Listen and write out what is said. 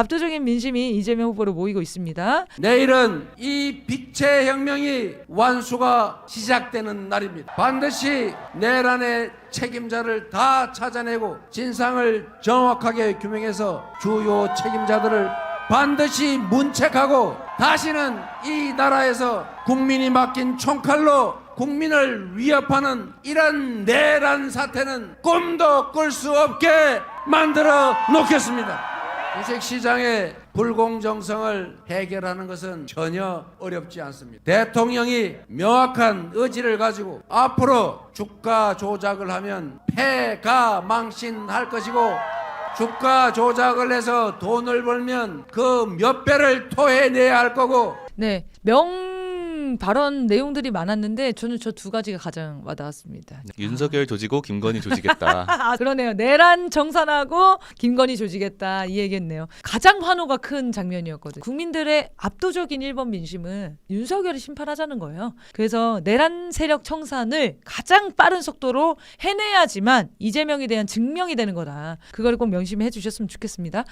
압도적인 민심이 이재명 후보로 모이고 있습니다. 내일은 이 빛의 혁명이 완수가 시작되는 날입니다. 반드시 내란의 책임자를 다 찾아내고 진상을 정확하게 규명해서 주요 책임자들을 반드시 문책하고 다시는 이 나라에서 국민이 맡긴 총칼로 국민을 위협하는 이런 내란 사태는 꿈도 꿀 수 없게 만들어 놓겠습니다. 주식시장의 불공정성을 해결하는 것은 전혀 어렵지 않습니다. 대통령이 명확한 의지를 가지고 앞으로 주가 조작을 하면 패가 망신할 것이고 주가 조작을 해서 돈을 벌면 그 몇 배를 토해내야 할 거고 네, 명 발언 내용들이 많았는데 저는 저 두 가지가 가장 와닿았습니다. 윤석열 조지고 김건희 조지겠다. 아, 그러네요. 내란 정산하고 김건희 조지겠다 이 얘기했네요. 가장 환호가 큰 장면이었거든요. 국민들의 압도적인 1번 민심은 윤석열이 심판하자는 거예요. 그래서 내란 세력 청산을 가장 빠른 속도로 해내야지만 이재명에 대한 증명이 되는 거다. 그걸 꼭 명심해 주셨으면 좋겠습니다.